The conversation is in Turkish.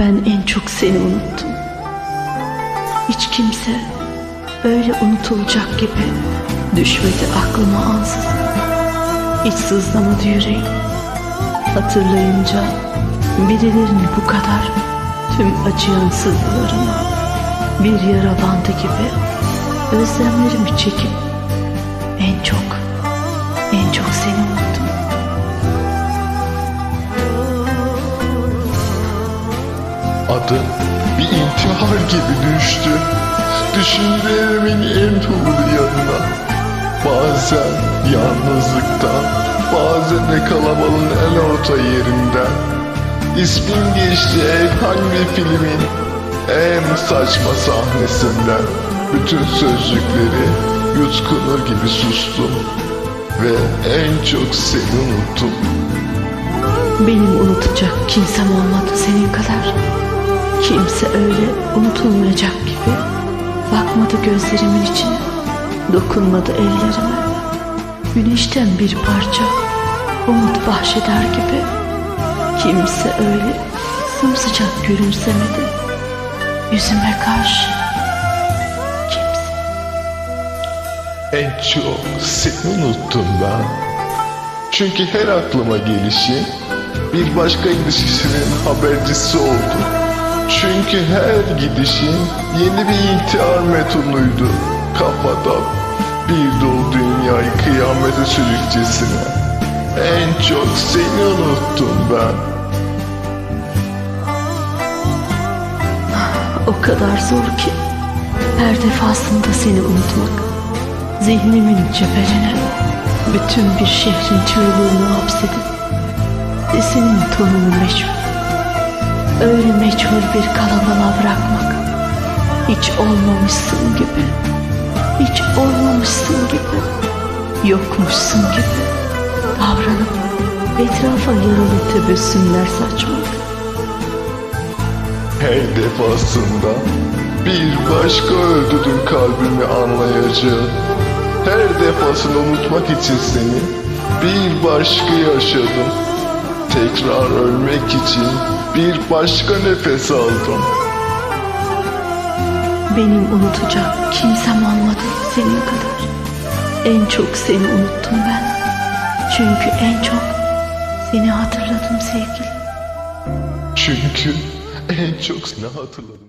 Ben en çok seni unuttum. Hiç kimse böyle unutulacak gibi düşmedi aklıma ansızın. Hiç sızlamadı yüreğim. Hatırlayınca birilerinin bu kadar tüm acıyan sızılarına bir yara bandı gibi özlemlerimi çekip en çok, Adı bir intihar gibi düştü. Düşüncelerimin en tuğlu yanına. Bazen yalnızlıktan Bazen de kalabalığın en orta yerinden. İsmin geçti bir filmin En saçma sahnesinden. Bütün sözcükleri yutkunur gibi sustum Ve en çok seni unuttum. Benim unutacak kimsem olmadı senin kadar. Kimse öyle unutulmayacak gibi bakmadı gözlerimin içine, dokunmadı ellerime. Güneşten bir parça umut bahşeder gibi kimse öyle sımsıcak gülümsemedi yüzüme karşı. Kimse. En çok seni unuttum ben. Çünkü her aklıma gelişi bir başka ilişkisinin habercisi oldu. Çünkü her gidişin yeni bir intihar metonuydu. Kafadan bir dolu dünyayı kıyamete sürükçesine. En çok seni unuttum ben. O kadar zor ki her defasında seni unutmak. Zihnimin cebeline bütün bir şehrin çığlığını hapsedip sesinin tonunu meçhul. Öyle meçhul bir kalabalığa bırakmak. Hiç olmamışsın gibi. Hiç olmamışsın gibi. Yokmuşsun gibi. Davranıp etrafa yaralı tebessümler saçmak. Her defasında bir başka öldürdün kalbimi anlayacağım. Her defasında unutmak için seni bir başka yaşadım. Tekrar ölmek için bir başka nefes aldım. Benim unutacak kimsem olmadı senin kadar. En çok seni unuttum ben. Çünkü en çok seni hatırladım sevgilim. Çünkü en çok seni hatırladım.